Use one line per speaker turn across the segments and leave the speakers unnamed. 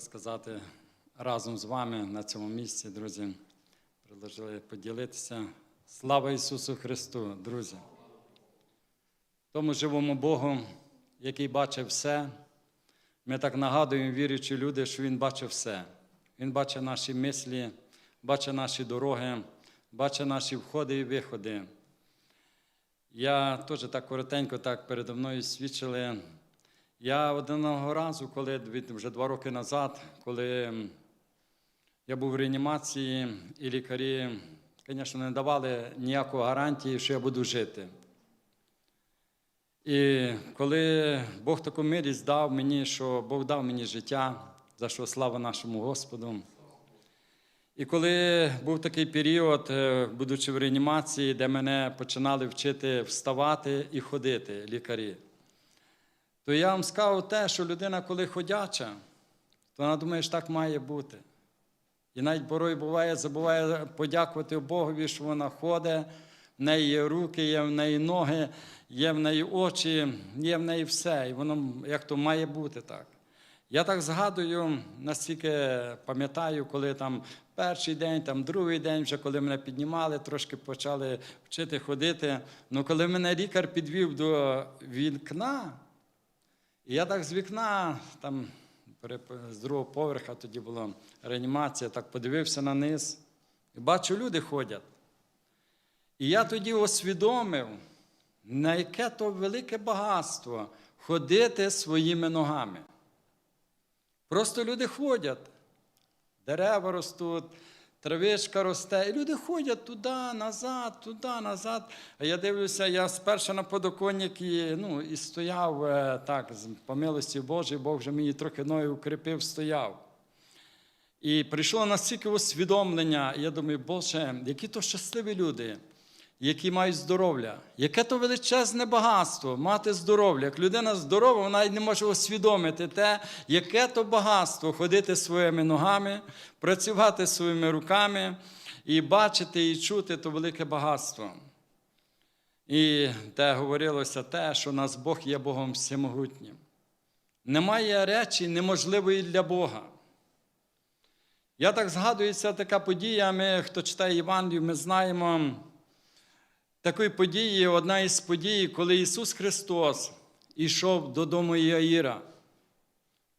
сказати разом з вами на цьому місці, друзі. Предложили поділитися. Слава Ісусу Христу, друзі! Тому живому Богу, який бачив все. Ми так нагадуємо, віруючі люди, що Він бачив все. Він бачить наші мислі, бачить наші дороги, бачить наші входи і виходи. Я теж так коротенько так передо мною свідчили. Я одного разу, коли вже два роки назад, коли я був в реанімації, і лікарі, звісно, не давали ніякої гарантії, що я буду жити. І коли Бог таку милість дав мені, що Бог дав мені життя, за що слава нашому Господу. І коли був такий період, е, будучи в реанімації, де мене починали вчити вставати і ходити лікарі, то я вам сказав те, що людина, коли ходяча, то вона думає, що так має бути. І навіть порой буває, забуває подякувати Богові, що вона ходить, в неї є руки, є в неї ноги, є в неї очі, є в неї все. І воно як то має бути так. Я так згадую, наскільки пам'ятаю, коли там перший день, там другий день, вже коли мене піднімали, трошки почали вчити ходити. Ну коли мене лікар підвів до вікна, і я так з вікна, там з другого поверха тоді була реанімація, так подивився на низ і бачу, люди ходять. І я тоді усвідомив, на яке то велике багатство ходити своїми ногами. Просто люди ходять, дерева ростуть, травичка росте, і люди ходять туди, назад, туди, назад. А я дивлюся, я спершу на подоконник і, ну, і стояв е, так, по милості Божій, Бог вже мені трохи ною укріпив, стояв. І прийшло настільки усвідомлення, я думаю, Боже, які то щасливі люди, які мають здоров'я, яке то величезне багатство мати здоров'я. Як людина здорова, вона навіть не може усвідомити те, яке то багатство ходити своїми ногами, працювати своїми руками і бачити і чути то велике багатство. І де говорилося те, що нас Бог є Богом всемогутнім. Немає речі неможливої для Бога. Я так згадується така подія. Ми, хто читає Євангелію, ми знаємо такої події, одна із подій, коли Ісус Христос ішов додому Яїра.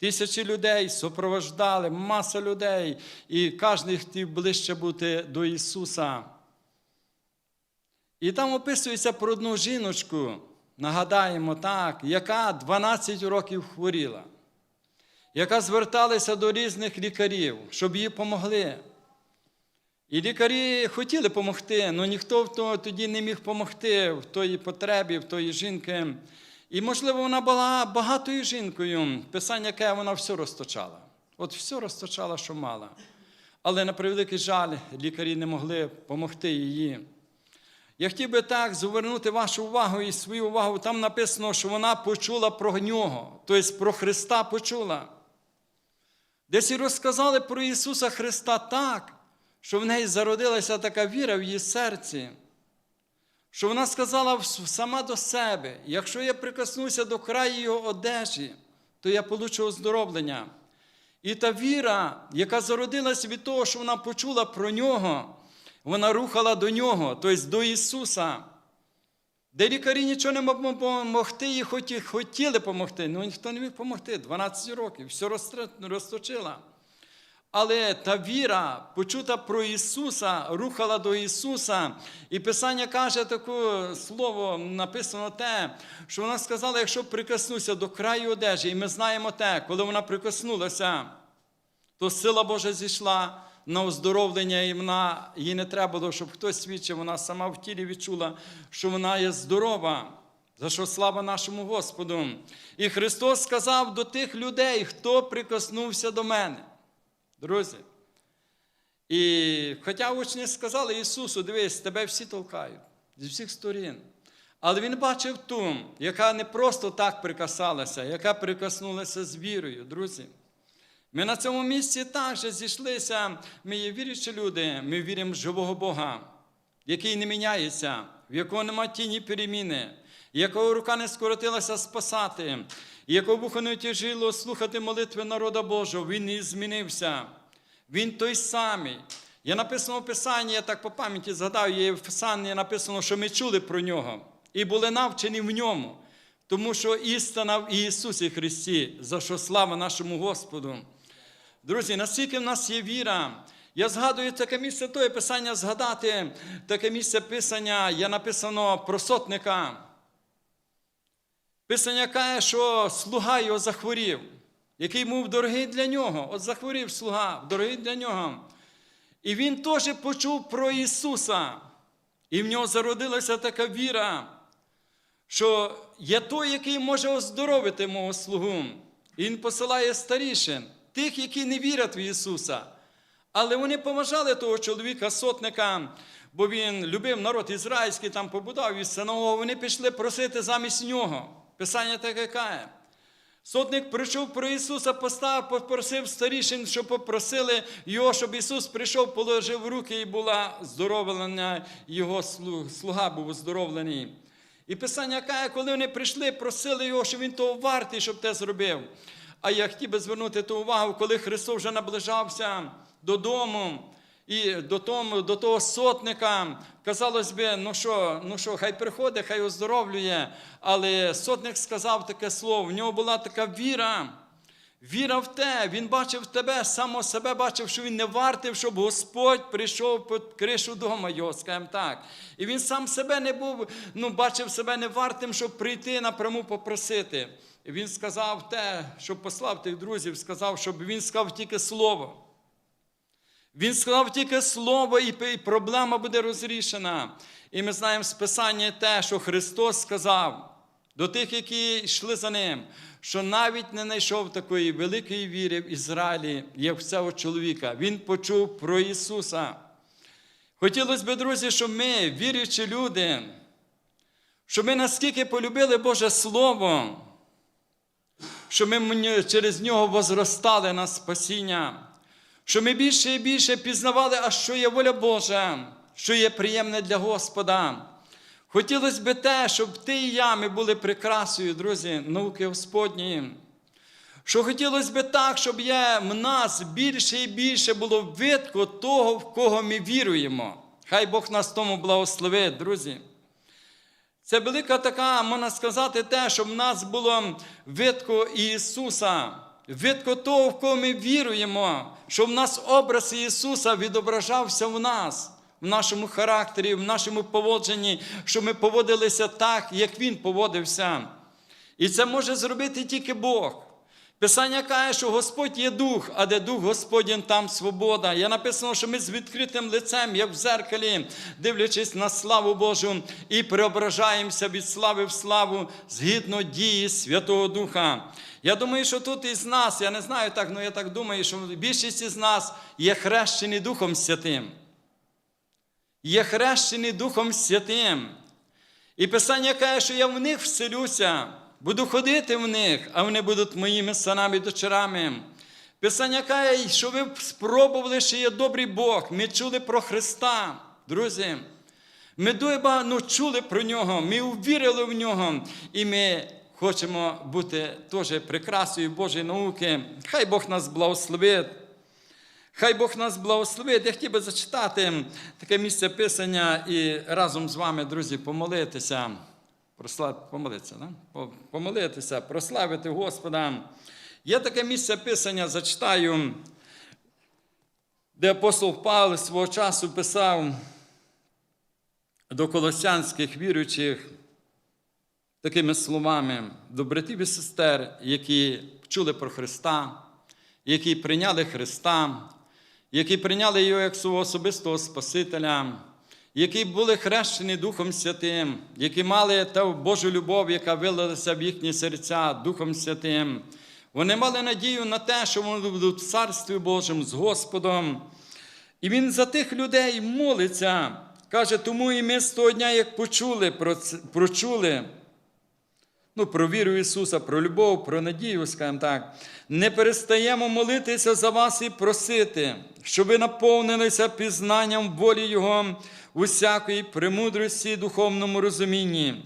Тисячі людей супровождали, маса людей, і кожен хотів ближче бути до Ісуса. І там описується про одну жіночку, нагадаємо так, яка 12 років хворіла яка зверталася до різних лікарів, щоб їй помогли. І лікарі хотіли допомогти, але ніхто тоді не міг допомогти в тої потребі, в тої жінки. І, можливо, вона була багатою жінкою, писання, яке вона все розточала. От все розточала, що мала. Але на превеликий жаль, лікарі не могли допомогти її. Я хотів би так звернути вашу увагу і свою увагу. Там написано, що вона почула про нього, тобто про Христа почула. Десь і розказали про Ісуса Христа так, що в неї зародилася така віра в її серці, що вона сказала сама до себе: якщо я прикоснуся до краю його одежі, то я получу оздоровлення. І та віра, яка зародилася від того, що вона почула про нього, вона рухала до нього, тобто до Ісуса. Де лікарі нічого не могли допомогти, хоті- хотіли допомогти, але ніхто не міг допомогти. 12 років, все розточила. Але та віра, почута про Ісуса, рухала до Ісуса. І Писання каже таке слово, написано те, що вона сказала, якщо прикоснуся до краю одежі, і ми знаємо те, коли вона прикоснулася, то сила Божа зійшла на оздоровлення, і вона їй не треба було, щоб хтось свідчив, вона сама в тілі відчула, що вона є здорова. За що слава нашому Господу. І Христос сказав до тих людей, хто прикоснувся до мене. Друзі. І хоча учні сказали Ісусу, дивись, тебе всі толкають зі всіх сторін. Але він бачив ту, яка не просто так прикасалася, яка прикоснулася з вірою, друзі. Ми на цьому місці також зійшлися. Ми є віруючі люди, ми віримо в живого Бога, який не міняється, в якого нема тіні переміни, якого рука не скоротилася спасати, якого вухо не тяжило слухати молитви народа Божого, він не змінився. Він той самий. Є написано в Писанні, я так по пам'яті згадав, є в Писанні написано, що ми чули про нього і були навчені в ньому, тому що істина в Ісусі Христі, за що слава нашому Господу. Друзі, наскільки в нас є віра, я згадую таке місце тої писання згадати, таке місце писання є написано про сотника. Писання каже, що слуга його захворів, який був дорогий для нього. От захворів слуга, дорогий для нього. І він теж почув про Ісуса. І в нього зародилася така віра, що є той, який може оздоровити мого слугу. І Він посилає старішин, тих, які не вірять в Ісуса. Але вони поважали того чоловіка, сотника, бо він любив народ ізраїльський, там побудав і синового. Вони пішли просити замість нього. Писання таке каже. Сотник прийшов про Ісуса, постав, попросив старішин, щоб попросили його, щоб Ісус прийшов, положив руки і була здоровлена, його слуга був оздоровлений. І Писання каже, коли вони прийшли, просили його, що він того вартий, щоб те зробив. А я хотів би звернути ту увагу, коли Христос вже наближався додому і до того, до того сотника, казалось би, ну що, ну що, хай приходить, хай оздоровлює. Але сотник сказав таке слово, в нього була така віра. Віра в те, він бачив тебе, само себе бачив, що він не вартив, щоб Господь прийшов під кришу дома його, скажімо так. І він сам себе не був, ну, бачив себе не вартим, щоб прийти напряму попросити. І він сказав те, щоб послав тих друзів, сказав, щоб він сказав тільки слово. Він сказав тільки слово, і проблема буде розрішена. І ми знаємо з Писання те, що Христос сказав до тих, які йшли за ним, що навіть не знайшов такої великої віри в Ізраїлі, як в цього чоловіка. Він почув про Ісуса. Хотілося б, друзі, щоб ми, віруючі люди, щоб ми наскільки полюбили Боже Слово, щоб ми через нього возростали на спасіння що ми більше і більше пізнавали, а що є воля Божа, що є приємне для Господа. Хотілося б те, щоб ти і я ми були прикрасою, друзі, науки Господні. Що хотілося б так, щоб є в нас більше і більше було видко того, в кого ми віруємо. Хай Бог нас тому благословить, друзі. Це велика така, можна сказати, те, щоб в нас було видко Ісуса. Того, в кого ми віруємо, що в нас образ Ісуса відображався в нас, в нашому характері, в нашому поводженні, що ми поводилися так, як Він поводився. І це може зробити тільки Бог. Писання каже, що Господь є дух, а де дух Господень, там свобода. Я написано, що ми з відкритим лицем, як в зеркалі, дивлячись на славу Божу, і преображаємося від слави в славу згідно дії Святого Духа. Я думаю, що тут із нас, я не знаю так, але я так думаю, що більшість із нас є хрещені Духом Святим. Є хрещені Духом Святим. І Писання каже, що я в них вселюся, буду ходити в них, а вони будуть моїми синами і дочерами. Писання каже, що ви спробували, що є добрий Бог. Ми чули про Христа, друзі. Ми дуже ну, чули про нього, ми увірили в нього, і ми хочемо бути теж прикрасою Божої науки. Хай Бог нас благословить. Хай Бог нас благословить. Я хотів би зачитати таке місце писання і разом з вами, друзі, помолитися. Помолитися, да? помолитися, прославити Господа. Є таке місце писання, зачитаю, де апостол Павло свого часу писав до колосянських віруючих такими словами до братів і сестер, які чули про Христа, які прийняли Христа, які прийняли його як свого особистого Спасителя, які були хрещені Духом Святим, які мали та Божу любов, яка вилилася в їхні серця Духом Святим. Вони мали надію на те, що вони будуть в Царстві Божому з Господом. І Він за тих людей молиться. Каже, тому і ми з того дня, як почули, прочули ну, про віру Ісуса, про любов, про надію, скажімо так, не перестаємо молитися за вас і просити, щоб ви наповнилися пізнанням волі Його усякої премудрості і духовному розумінні.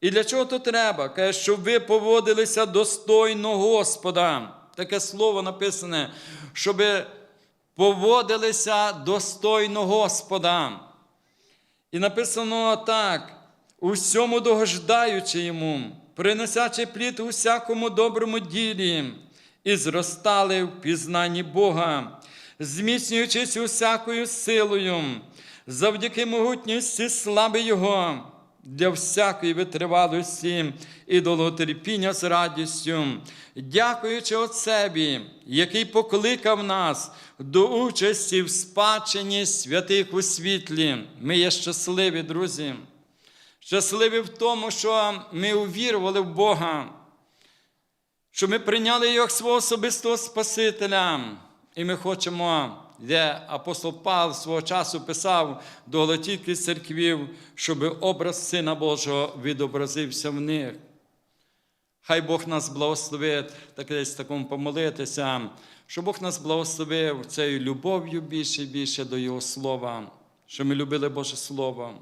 І для чого то треба? Каже, щоб ви поводилися достойно Господа. Таке слово написане, щоб поводилися достойно Господа. І написано так: у всьому догождаючи йому, приносячи плід у всякому доброму ділі, і зростали в пізнанні Бога, зміцнюючись усякою силою, завдяки могутності слави Його, для всякої витривалості і долготерпіння з радістю, дякуючи Отцеві, який покликав нас до участі в спадщині святих у світлі. Ми є щасливі, друзі. Щасливі в тому, що ми увірували в Бога, що ми прийняли його як свого особистого Спасителя. І ми хочемо, де апостол Павло свого часу писав до Галатійських церквів, щоб образ Сина Божого відобразився в них. Хай Бог нас благословить, так десь такому помолитися, щоб Бог нас благословив цією любов'ю більше і більше до Його Слова, що ми любили Боже Слово,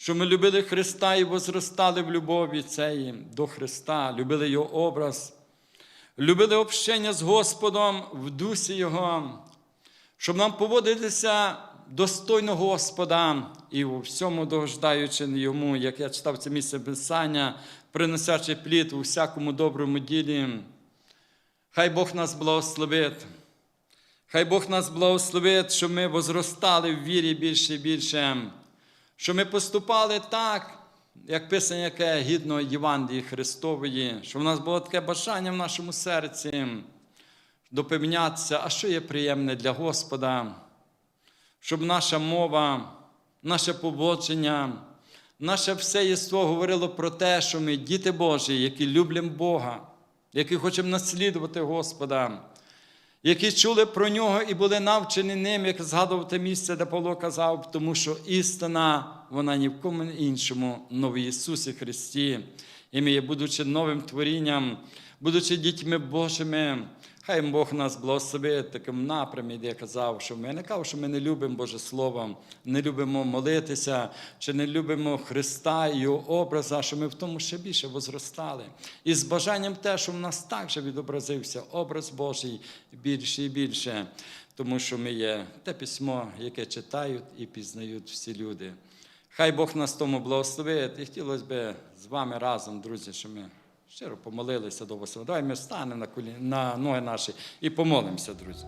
що ми любили Христа і возростали в любові цієї до Христа, любили Його образ, любили общення з Господом в дусі Його, щоб нам поводитися достойно Господа і у всьому дождаючи Йому, як я читав це місце Писання, приносячи плід у всякому доброму ділі. Хай Бог нас благословить. Хай Бог нас благословить, щоб ми возростали в вірі більше і більше, щоб ми поступали так, як писання, яке гідно Євангелії Христової, щоб у нас було таке бажання в нашому серці допевнятися, а що є приємне для Господа, щоб наша мова, наше поводження, наше все єство говорило про те, що ми діти Божі, які люблять Бога, які хочемо наслідувати Господа, які чули про нього і були навчені ним, як згадував те місце, де Павло казав, тому що істина, вона ні в кому іншому, но в Ісусі Христі. І ми, будучи новим творінням, будучи дітьми Божими, хай Бог нас благословить в такому напрямі, де я казав, що ми не кажу, що ми не любимо Боже Слово, не любимо молитися, чи не любимо Христа і Його образа, що ми в тому ще більше возростали. І з бажанням те, що в нас також відобразився образ Божий більше і більше, тому що ми є те письмо, яке читають і пізнають всі люди. Хай Бог нас тому благословить. І хотілося б з вами разом, друзі, що ми щиро помолилися до Господа. Давай ми встанемо на, колі... на ноги наші і помолимося, друзі.